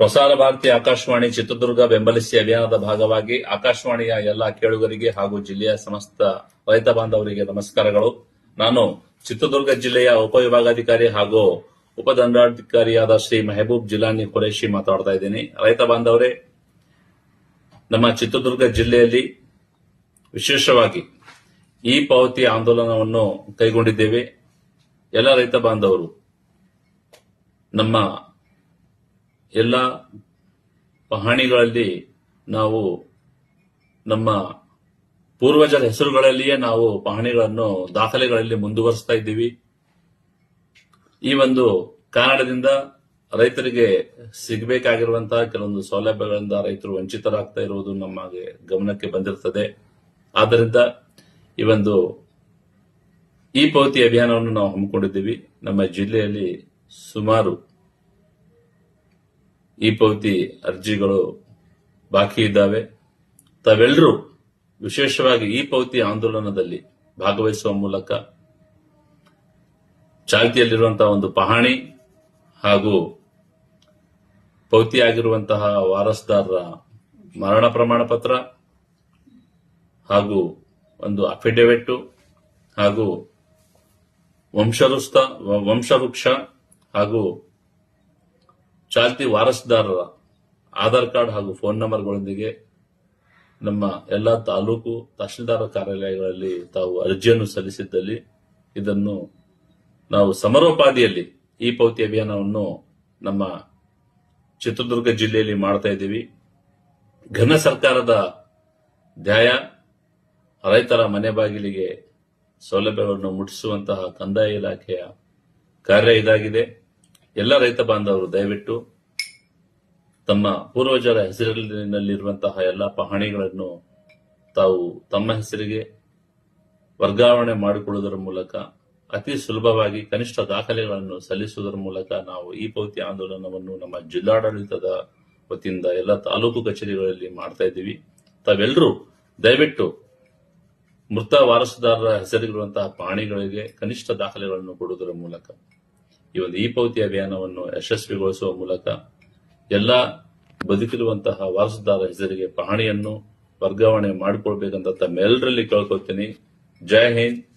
ಪ್ರಸಾರ ಭಾರತಿ ಆಕಾಶವಾಣಿ ಚಿತ್ರದುರ್ಗ ಬೆಂಬಲಿಸಿ ಅಭಿಯಾನದ ಭಾಗವಾಗಿ ಆಕಾಶವಾಣಿಯ ಎಲ್ಲಾ ಕೇಳುಗರಿಗೆ ಹಾಗೂ ಜಿಲ್ಲೆಯ ಸಮಸ್ತ ರೈತ ಬಾಂಧವರಿಗೆ ನಮಸ್ಕಾರಗಳು. ನಾನು ಚಿತ್ರದುರ್ಗ ಜಿಲ್ಲೆಯ ಉಪವಿಭಾಗಾಧಿಕಾರಿ ಹಾಗೂ ಉಪದಂಡಾಧಿಕಾರಿಯಾದ ಶ್ರೀ ಮೆಹಬೂಬ್ ಜಿಲಾನಿ ಖುರೇಶಿ ಮಾತಾಡ್ತಾ ಇದ್ದೀನಿ. ರೈತ ಬಾಂಧವರೇ, ನಮ್ಮ ಚಿತ್ರದುರ್ಗ ಜಿಲ್ಲೆಯಲ್ಲಿ ವಿಶೇಷವಾಗಿ ಈ ಪಾವತಿ ಆಂದೋಲನವನ್ನು ಕೈಗೊಂಡಿದ್ದೇವೆ. ಎಲ್ಲ ರೈತ ಬಾಂಧವರು, ನಮ್ಮ ಎಲ್ಲ ಪಹಣಿಗಳಲ್ಲಿ ನಾವು ನಮ್ಮ ಪೂರ್ವಜರ ಹೆಸರುಗಳಲ್ಲಿಯೇ ನಾವು ಪಹಣಿಗಳನ್ನು ದಾಖಲೆಗಳಲ್ಲಿ ಮುಂದುವರಿಸ್ತಾ ಇದ್ದೀವಿ. ಈ ಒಂದು ಕಾರಣದಿಂದ ರೈತರಿಗೆ ಸಿಗಬೇಕಾಗಿರುವಂತಹ ಕೆಲವೊಂದು ಸೌಲಭ್ಯಗಳಿಂದ ರೈತರು ವಂಚಿತರಾಗ್ತಾ ಇರುವುದು ನಮಗೆ ಗಮನಕ್ಕೆ ಬಂದಿರುತ್ತದೆ. ಆದ್ದರಿಂದ ಈ ಒಂದು ಈ ಪೌತಿ ಅಭಿಯಾನವನ್ನು ನಾವು ಹಮ್ಮಿಕೊಂಡಿದ್ದೀವಿ. ನಮ್ಮ ಜಿಲ್ಲೆಯಲ್ಲಿ ಸುಮಾರು ಈ ಪೌತಿ ಅರ್ಜಿಗಳು ಬಾಕಿ ಇದ್ದಾವೆ. ತಾವೆಲ್ಲರೂ ವಿಶೇಷವಾಗಿ ಈ ಪೌತಿ ಆಂದೋಲನದಲ್ಲಿ ಭಾಗವಹಿಸುವ ಮೂಲಕ ಚಾಲ್ತಿಯಲ್ಲಿರುವಂತಹ ಒಂದು ಪಹಣಿ ಹಾಗೂ ಪೌತಿಯಾಗಿರುವಂತಹ ವಾರಸ್ದಾರರ ಮರಣ ಪ್ರಮಾಣ ಪತ್ರ ಹಾಗೂ ಒಂದು ಅಫಿಡವಿಟ್ ಹಾಗೂ ವಂಶವೃಕ್ಷ ಹಾಗೂ ಚಾಲ್ತಿ ವಾರಸುದಾರರ ಆಧಾರ್ ಕಾರ್ಡ್ ಹಾಗೂ ಫೋನ್ ನಂಬರ್ಗಳೊಂದಿಗೆ ನಮ್ಮ ಎಲ್ಲ ತಾಲೂಕು ತಹಶೀಲ್ದಾರ ಕಾರ್ಯಾಲಯಗಳಲ್ಲಿ ತಾವು ಅರ್ಜಿಯನ್ನು ಸಲ್ಲಿಸಿದ್ದಲ್ಲಿ ಇದನ್ನು ನಾವು ಸಮರೋಪಾದಿಯಲ್ಲಿ ಈ ಪೌತಿ ಅಭಿಯಾನವನ್ನು ನಮ್ಮ ಚಿತ್ರದುರ್ಗ ಜಿಲ್ಲೆಯಲ್ಲಿ ಮಾಡ್ತಾ ಇದ್ದೀವಿ. ಘನ ಸರ್ಕಾರದ ಧ್ಯಾಯ, ರೈತರ ಮನೆ ಬಾಗಿಲಿಗೆ ಸೌಲಭ್ಯಗಳನ್ನು ಮುಟ್ಟಿಸುವಂತಹ ಕಂದಾಯ ಇಲಾಖೆಯ ಕಾರ್ಯ ಇದಾಗಿದೆ. ಎಲ್ಲ ರೈತ ಬಾಂಧವರು ದಯವಿಟ್ಟು ತಮ್ಮ ಪೂರ್ವಜರ ಹೆಸರಿನಲ್ಲಿರುವಂತಹ ಎಲ್ಲ ಪಹಣಿಗಳನ್ನು ತಾವು ತಮ್ಮ ಹೆಸರಿಗೆ ವರ್ಗಾವಣೆ ಮಾಡಿಕೊಳ್ಳುವುದರ ಮೂಲಕ, ಅತಿ ಸುಲಭವಾಗಿ ಕನಿಷ್ಠ ದಾಖಲೆಗಳನ್ನು ಸಲ್ಲಿಸುವುದರ ಮೂಲಕ ನಾವು ಈ ಪೌತಿ ಆಂದೋಲನವನ್ನು ನಮ್ಮ ಜಿಲ್ಲಾಡಳಿತದ ವತಿಯಿಂದ ಎಲ್ಲ ತಾಲೂಕು ಕಚೇರಿಗಳಲ್ಲಿ ಮಾಡ್ತಾ ಇದ್ದೀವಿ. ತಾವೆಲ್ಲರೂ ದಯವಿಟ್ಟು ಮೃತ ವಾರಸುದಾರರ ಹೆಸರಿರುವಂತಹ ಪ್ರಾಣಿಗಳಿಗೆ ಕನಿಷ್ಠ ದಾಖಲೆಗಳನ್ನು ಕೊಡುವುದರ ಮೂಲಕ ಈ ಒಂದು ಈ ಪೌತಿ ಅಭಿಯಾನವನ್ನು ಯಶಸ್ವಿಗೊಳಿಸುವ ಮೂಲಕ ಎಲ್ಲ ಬದುಕಿರುವಂತಹ ವಾರಸುದಾರ ಹೆಸರಿಗೆ ಪಹಣಿಯನ್ನು ವರ್ಗಾವಣೆ ಮಾಡಿಕೊಳ್ಬೇಕಂತ ತಮ್ಮೆಲ್ಲರಲ್ಲಿ ಕೇಳ್ಕೊಳ್ತೀನಿ. ಜೈ ಹಿಂದ್.